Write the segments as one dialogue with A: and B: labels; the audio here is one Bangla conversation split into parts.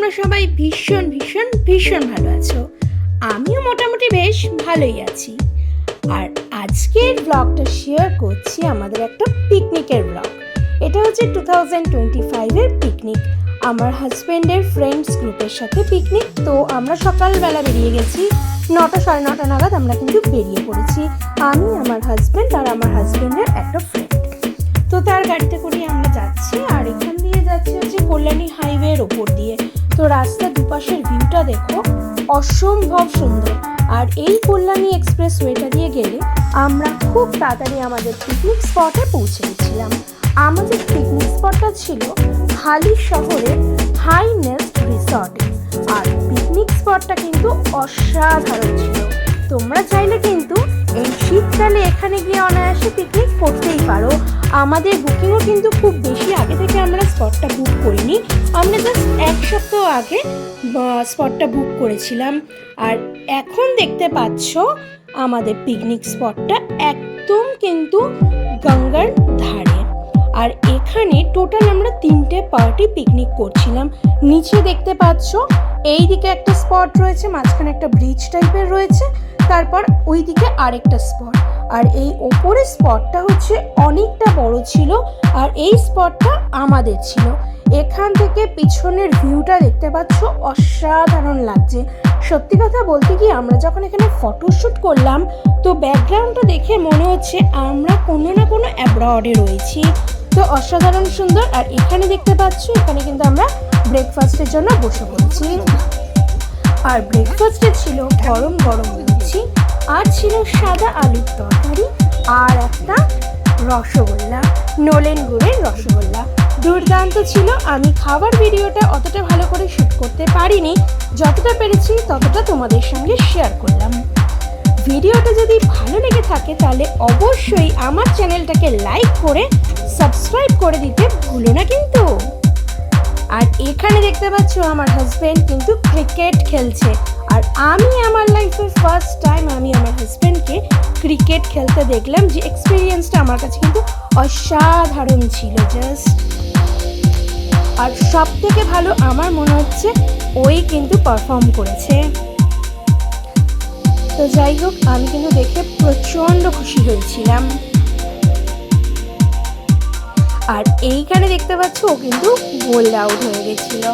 A: তোমরা সবাই ভীষণ ভীষণ ভীষণ ভালো আছো। আমিও মোটামুটি বেশ ভালোই আছি। আর আজকের ব্লগটা শেয়ার করছি আমাদের একটা পিকনিকের ব্লগ এটা হচ্ছে টু থাউজেন্ড টোয়েন্টি ফাইভের পিকনিক আমার হাজব্যান্ডের ফ্রেন্ডস গ্রুপের সাথে পিকনিক তো আমরা সকালবেলা বেরিয়ে গেছি। নটা সাড়ে নটা নাগাদ আমরা কিন্তু বেরিয়ে পড়েছি। আমি, আমার হাজব্যান্ড আর আমার হাজব্যান্ডের ভিউটা দেখো অসম্ভব সুন্দর। আর এই কল্যাণী এক্সপ্রেস ওয়েটা দিয়ে গেলে আমরা খুব তাড়াতাড়ি আমাদের পিকনিক স্পটে পৌঁছে গেছিলাম। আমাদের পিকনিক স্পটটা ছিল হালি শহরের হাই নেস্ট রিসর্টে আর পিকনিক স্পটটা কিন্তু অসাধারণ ছিল। তোমরা চাইলে কিন্তু এই শীতকালে এখানে গিয়ে অনায়াসে পিকনিক করতেই পারো। আমাদের বুকিংও কিন্তু খুব বেশি আগে থেকে আমরা স্পটটা বুক করিনি। আমরা জাস্ট এক সপ্তাহ আগে স্পটটা বুক করেছিলাম। আর এখন দেখতে পাচ্ছ আমাদের পিকনিক স্পটটা একদম কিন্তু গঙ্গার ধারে। আর এখানে টোটাল আমরা তিনটে পার্টি পিকনিক করছিলাম। নিচে দেখতে পাচ্ছ এই দিকে একটা স্পট রয়েছে, মাঝখানে একটা ব্রিজ টাইপের রয়েছে, তারপর ওই দিকে আরেকটা স্পট আর এই ওপরের স্পটটা হচ্ছে অনেকটা বড় ছিল, আর এই স্পটটা আমাদের ছিল। এখান থেকে পিছনের ভিউটা দেখতে পাচ্ছ, অসাধারণ লাগছে। সত্যি কথা বলতে কি, আমরা যখন এখানে ফটোশ্যুট করলাম, তো ব্যাকগ্রাউন্ডটা দেখে মনে হচ্ছে আমরা কোনো না কোনো অ্যাব্রডে রয়েছি। তো অসাধারণ সুন্দর, আর এখানে দেখতে পাচ্ছ, এখানে কিন্তু আমরা ব্রেকফাস্টের জন্য বসে পড়েছি। আর ব্রেকফাস্টে ছিল গরম গরম লুচি। আর ছিল সাদা আলুর তরকারি আর একটা রসগোল্লা, নলেন গুড়ের রসগোল্লা। দুর্দান্ত ছিল। আমি খাবার ভিডিওটা অতটা ভালো করে শ্যুট করতে পারিনি। যতটা পেরেছি ততটা তোমাদের সঙ্গে শেয়ার করলাম। ভিডিওটা যদি ভালো লেগে থাকে তাহলে অবশ্যই আমার চ্যানেলটাকে লাইক করে সাবস্ক্রাইব করে দিতে ভুলো না কিন্তু। আর এখানে দেখতে পাচ্ছ আমার হাজব্যান্ড কিন্তু ক্রিকেট খেলছে। আর আমি আমার লাইফের ফার্স্ট টাইম আমি আমার হাজবেন্ডকে ক্রিকেট খেলতে দেখলাম যে এক্সপিরিয়েন্সটা আমার কাছে কিন্তু অসাধারণ ছিল জাস্ট আর সব থেকে ভালো আমার মনে হচ্ছে ওই কিন্তু পারফর্ম করেছে। তো যাই হোক, আমি কিন্তু দেখে প্রচণ্ড খুশি হয়েছিলাম। আর এইখানে দেখতে পাচ্ছ ও কিন্তু গোল্ড আউট হয়ে গেছিল।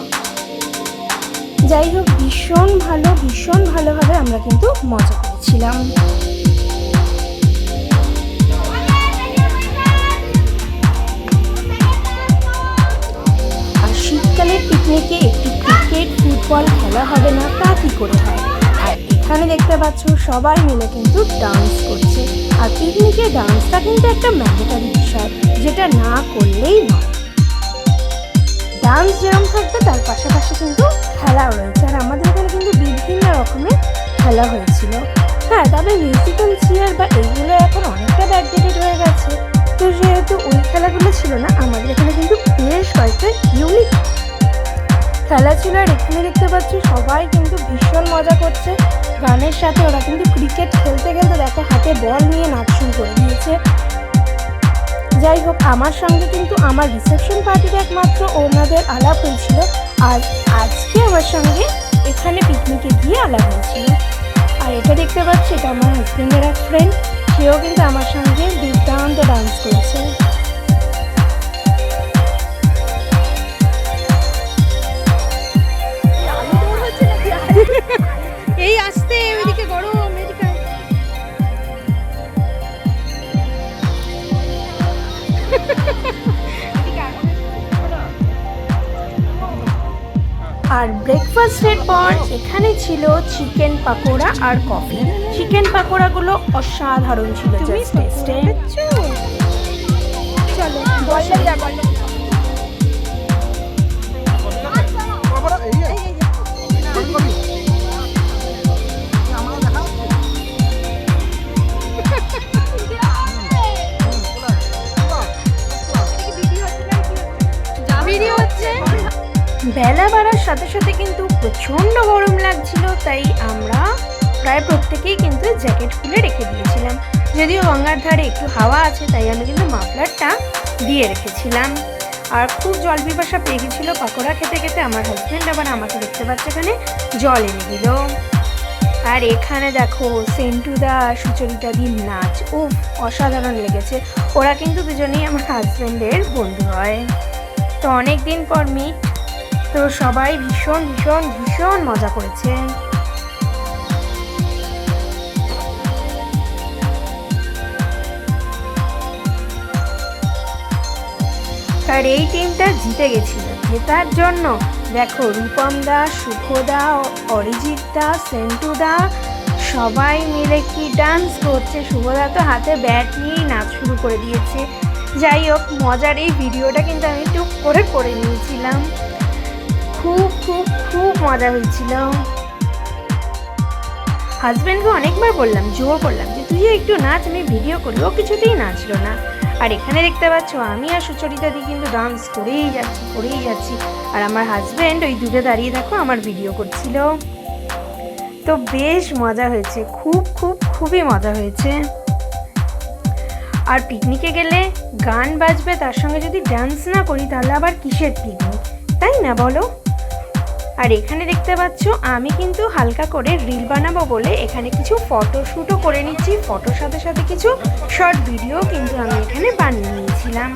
A: যাই হোক, ভীষণ ভালো, ভীষণ ভালোভাবে আমরা কিন্তু মজা করেছিলাম। আর শীতকালের পিকনিকে একটি ক্রিকেট, ফুটবল খেলা হবে না, তা কি করে হয়? আর এখানে দেখতে পাচ্ছ, সবাই মিলে কিন্তু ডান্স করছে। আর পিকনিকে ডান্সটা কিন্তু একটা ম্যান্ডেটারি বিষয়, যেটা না করলেই নয়। ডান্স যেরকম থাকবে, তার পাশাপাশি কিন্তু খেলাও রয়েছে। আর আমাদের এখানে কিন্তু বিভিন্ন রকমের খেলা হয়েছিল। হ্যাঁ তবে মিউজিক্যাল চেয়ার বা এইগুলো এখন অনেকটা ব্যাকডেটেড হয়ে গেছে। তো যেহেতু ওই খেলাগুলো ছিল না, আমাদের এখানে কিন্তু বেশ কয়েকটা ইউনিক খেলা ছিল। আর এখানে দেখতে পাচ্ছি, সবাই কিন্তু ভীষণ মজা করছে। গানের সাথে ওরা কিন্তু ক্রিকেট খেলতে খেলতে দেখো, হাতে বল নিয়ে নাচ শুরু করে দিয়েছে। যাই হোক, আমার সঙ্গে কিন্তু আমার রিসেপশন পার্টিতে একমাত্র ওনাদের আলাপ হয়েছিল। আর আজকে আমার সঙ্গে এখানে পিকনিকে গিয়ে আলাপ হয়েছিল। আর এটা দেখতে পাচ্ছি, এটা আমার হাজব্যান্ডের এক ফ্রেন্ড সেও কিন্তু আমার সঙ্গে আর ব্রেকফাস্টের পর এখানে ছিল চিকেন পাকোড়া আর কফি চিকেন পাকোড়াগুলো অসাধারণ ছিল জাস্ট টেস্টে চলো যা তাই আমরা প্রায় প্রত্যেকেই কিন্তু জ্যাকেট খুলে রেখে দিয়েছিলাম। যদিও গঙ্গার ধারে একটু হাওয়া আছে, তাই আমি কিন্তু মাফলারটা দিয়ে রেখেছিলাম। আর খুব জল পিপাসা পেয়ে গেছিল পাকোড়া খেতে খেতে আমার হাজব্যান্ড আবার আমাকে দেখতে পাচ্ছে এখানে, জল এনে দিল। আর এখানে দেখো, সেন্টুদা সুচরিতা দিন নাচ। ও অসাধারণ লেগেছে। ওরা কিন্তু দুজনেই আমার হাজব্যান্ডের বন্ধু হয়। তো অনেক দিন পর মিট তো সবাই ভীষণ ভীষণ ভীষণ মজা করেছে। আর এই টিমটা জিতে গেছিল। জেতার জন্য দেখো, রূপম দা সুখদা অরিজিৎ দা, সেন্টু দা, সবাই মিলে কি ডান্স করছে? শুভদা তো হাতে ব্যাট নিয়েই নাচ শুরু করে দিয়েছে। যাই হোক, মজার এই ভিডিওটা কিন্তু আমি টুক করে করে নিয়েছিলাম। খুব খুব খুব মজা হয়েছিল। হাজব্যান্ডকে অনেকবার বললাম, জোর করলাম যে, তুইও একটু নাচ, আমি ভিডিও করি। ও কিছুতেই নাচলো না। আর এখানে দেখতে পাচ্ছ, আমি আর সুচরিতা দি কিন্তু ডান্স করেই যাচ্ছি করেই যাচ্ছি। আর আমার হাজব্যান্ড ওই দূরে দাঁড়িয়ে দেখো, আমার ভিডিও করছিল। তো বেশ মজা হয়েছে, খুব খুব, খুবই মজা হয়েছে। আর পিকনিকে গেলে গান বাজবে, তার সঙ্গে যদি ডান্স না করি, তাহলে আবার কিসের পিকনিক তাই না বলো? আর এখানে দেখতে পাচ্ছ, আমি কিন্তু হালকা করে রিল বানাবো বলে এখানে কিছু ফটোশ্যুটও করে নিচ্ছি। ফটোর সাথে সাথে কিছু শর্ট ভিডিও কিন্তু আমি এখানে বানিয়ে নিয়েছিলাম।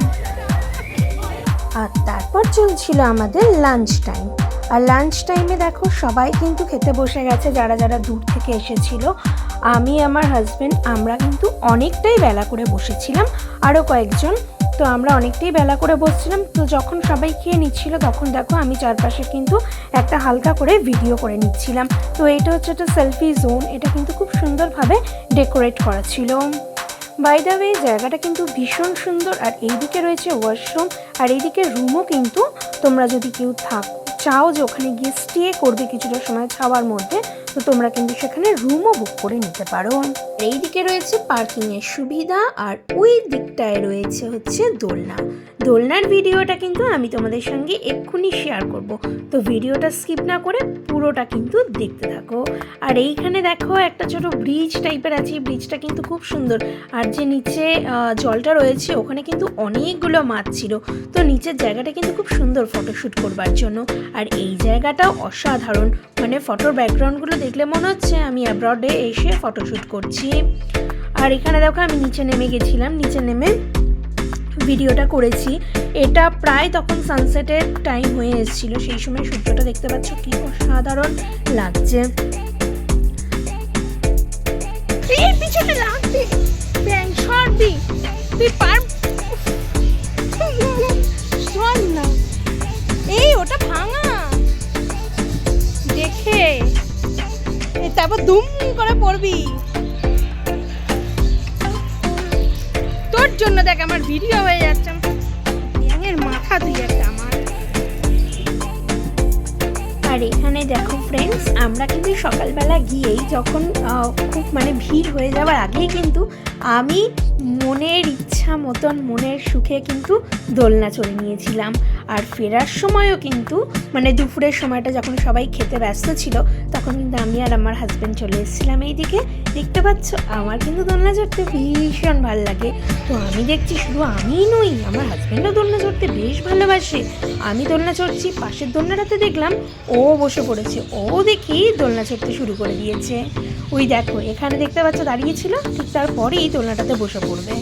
A: আর তারপর চলছিল আমাদের লাঞ্চ টাইম আর লাঞ্চ টাইমে দেখো, সবাই কিন্তু খেতে বসে গেছে, যারা যারা দূর থেকে এসেছিল। আমি, আমার হাজব্যান্ড আমরা কিন্তু অনেকটাই বেলা করে বসেছিলাম। আরও কয়েকজন তো আমরা অনেকটাই বেলা করে বসছিলাম, তো যখন সবাই খেয়ে নিচ্ছিল তখন দেখো আমি চারপাশে কিন্তু একটা হালকা করে ভিডিও করে নিচ্ছিলাম। তো এটা হচ্ছে একটা সেলফি জোন এটা কিন্তু খুব সুন্দরভাবে ডেকোরেট করা ছিল। বাই দ্য ওয়ে জায়গাটা কিন্তু ভীষণ সুন্দর, আর এইদিকে রয়েছে ওয়াশরুম আর এইদিকে রুমও কিন্তু তোমরা যদি কেউ থাক, চাও যে ওখানে গিয়ে স্টে করবে কিছুটা সময় ছাওয়ার মধ্যে তো তোমরা কিন্তু সেখানে রুমও বুক করে নিতে পারো। এই দিকে রয়েছে পার্কিংয়ের সুবিধা আর ওই দিকটায় রয়েছে হচ্ছে দোলনা। দোলনার ভিডিওটা কিন্তু আমি তোমাদের সঙ্গে এক্ষুনি শেয়ার করব। তো ভিডিওটা স্কিপ না করে পুরোটা কিন্তু দেখতে থাকো। আর এইখানে দেখো একটা ছোট ব্রিজ টাইপের আছে। ব্রিজটা কিন্তু খুব সুন্দর। আর যে নিচে জলটা রয়েছে, ওখানে কিন্তু অনেকগুলো মাছ ছিল। তো নিচের জায়গাটা কিন্তু খুব সুন্দর ফটোশ্যুট করবার জন্য। আর এই জায়গাটাও অসাধারণ। মানে ফটোর ব্যাকগ্রাউন্ডগুলো দেখলে মনে হচ্ছে আমি অ্যাব্রডে এসে ফটোশ্যুট করছি। আর এখানে দেখো আমি নিচে নেমে গেছিলাম, নিচে নেমে ভিডিওটা করেছি। এটা প্রায় তখন সানসেটের টাইম হয়ে এসেছিল, সেই সময় সূর্যটা দেখতে পাচ্ছ কি অসাধারণ লাগছে। পিছনে লাগবে। তুই পার দেখে তারপর দুম করে পড়বি। তোর জন্য দেখ আমার ভিডিও হয়ে যাচ্ছে। ব্যাঙের মাথা তুই একটা আমার। আর এখানে দেখো ফ্রেন্ডস আমরা কিন্তু সকালবেলা গিয়েই যখন খুব মানে ভিড় হয়ে যাওয়ার আগেই কিন্তু আমি মনের ইচ্ছা মতন, মনের সুখে কিন্তু দোলনা চড়ে নিয়েছিলাম। আর ফেরার সময়ও কিন্তু মানে দুপুরের সময়টা যখন সবাই খেতে ব্যস্ত ছিল, তখন কিন্তু আমি আর আমার হাজব্যান্ড চলে এসেছিলাম এইদিকে। দেখতে পাচ্ছ, আমার কিন্তু দোলনা চড়তে ভীষণ ভালো লাগে। তো আমি দেখছি শুধু আমিই নই, আমার হাজব্যান্ডও দোলনা চড়তে বেশ ভালোবাসে। আমি দোলনা চড়ছি পাশের দোলনাটাতে দেখলাম, ও বসে পড়েছে। ও দেখি দোলনা চড়তে শুরু করে দিয়েছে। ওই দেখো, এখানে দেখতে পাচ্ছ দাঁড়িয়েছিল ঠিক তারপরেই দোলনাটাতে বসে পড়বে।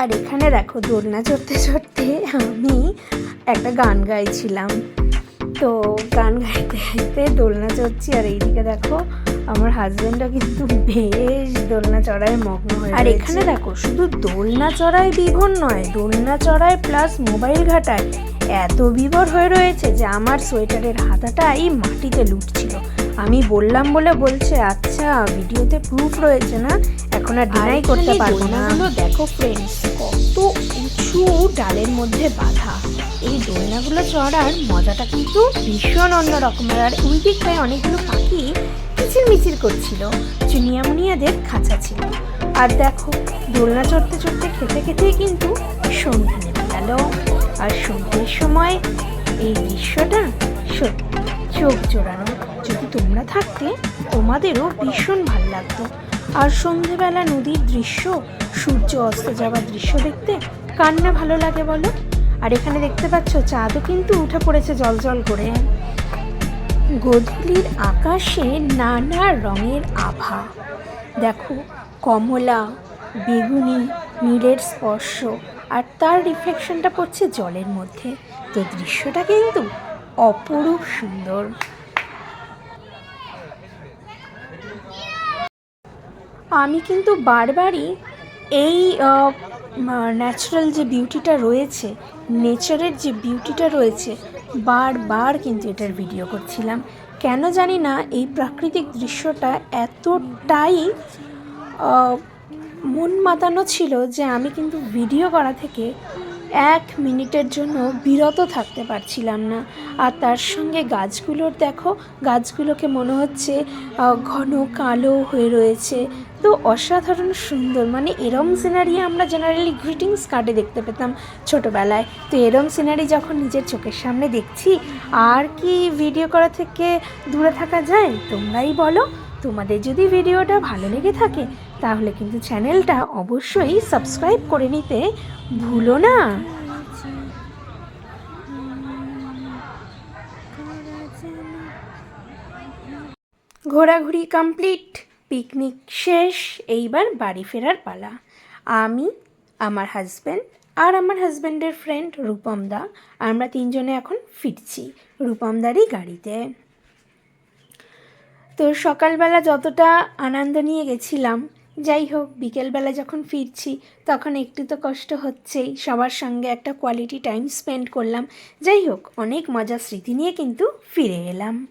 A: আর এখানে দেখো দোলনা চড়তে চড়তে আমি একটা গান গাইছিলাম। তো গান গাইতে গাইতে দোলনা চড়ছি আর এইদিকে দেখো আমার হাজবেন্ডও কিন্তু বেশ দোলনা চড়ায় মগ্ন হয়ে আর এখানে দেখো শুধু দোলনা চড়ায় বিভোর নয় দোলনা চড়ায় প্লাস মোবাইল ঘাটায় এত বিভোর হয়ে রয়েছে যে আমার সোয়েটারের হাতাটা এই মাটিতে লুটছিল। আমি বললাম বলে বলছে আচ্ছা ভিডিওতে প্রুফ রয়েছে না? এখন আর ডিনাই করতে পারব না। দেখো ফ্রেন্ডস কত উঁচু ডালের মধ্যে বাঁধা। এই দোলনাগুলো চড়ার মজাটা কিন্তু ভীষণ অন্য রকমের আর ওই দিকটায় অনেকগুলো পাখি কিচিরমিচির করছিল চুনিয়ামুনিয়াদের খাঁচা ছিল। আর দেখো দোলনা চড়তে চড়তে খেতে খেতেই কিন্তু সন্ধে নেমে গেল। আর সন্ধ্যের সময় এই দৃশ্যটা সত্যি চোখ জোড়ানো। যদি তোমরা থাকতে তোমাদেরও ভীষণ ভালো লাগতো। আর সন্ধেবেলা নদীর দৃশ্য, সূর্য অস্ত যাওয়ার দৃশ্য দেখতে কার না ভালো লাগে বলো? আর এখানে দেখতে পাচ্ছ, চাঁদও কিন্তু উঠে পড়েছে জল জল করে। গোধূলির আকাশে নানা রঙের আভা। দেখো, কমলা, বেগুনি, নীলের স্পর্শ, আর তার রিফ্লেকশনটা পড়ছে জলের মধ্যে। তো দৃশ্যটা কিন্তু অপরূপ সুন্দর। আমি কিন্তু বারবারই এই ন্যাচারাল যে বিউটিটা রয়েছে নেচারের যে বিউটিটা রয়েছে, বারবার কিন্তু এটার ভিডিও করছিলাম। কেন জানি না এই প্রাকৃতিক দৃশ্যটা এতটাই মন মাতানো ছিল যে আমি কিন্তু ভিডিও করা থেকে এক মিনিটের জন্য বিরত থাকতে পারছিলাম না। আর তার সঙ্গে গাছগুলোর দেখো, গাছগুলোকে মনে হচ্ছে ঘন কালো হয়ে রয়েছে তো অসাধারণ সুন্দর। মানে এরম সিনারি আমরা জেনারেলি গ্রিটিংস কার্ডে দেখতে পেতাম ছোটোবেলায়। তো এরম সিনারি যখন নিজের চোখের সামনে দেখছি, আর কি ভিডিও করা থেকে দূরে থাকা যায়? তোমরাই বলো। তোমাদের যদি ভিডিওটা ভালো লেগে থাকে, তাহলে কিন্তু চ্যানেলটা অবশ্যই সাবস্ক্রাইব করে নিতে ভুলো না। ঘোরাঘুরি কমপ্লিট পিকনিক শেষ, এইবার বাড়ি ফেরার পালা। আমি, আমার হাজব্যান্ড আর আমার হাজব্যান্ডের ফ্রেন্ড রূপম দা। আমরা তিনজনে এখন ফিরছি রূপমদারই গাড়িতে। তো সকালবেলা যতটা আনন্দ নিয়ে গেছিলাম, যাই হোক, বিকেলবেলা যখন ফিরছি, তখন একটু তো কষ্ট হচ্ছেই। সবার সঙ্গে একটা কোয়ালিটি টাইম স্পেন্ড করলাম। যাই হোক, অনেক মজার স্মৃতি নিয়ে কিন্তু ফিরে এলাম।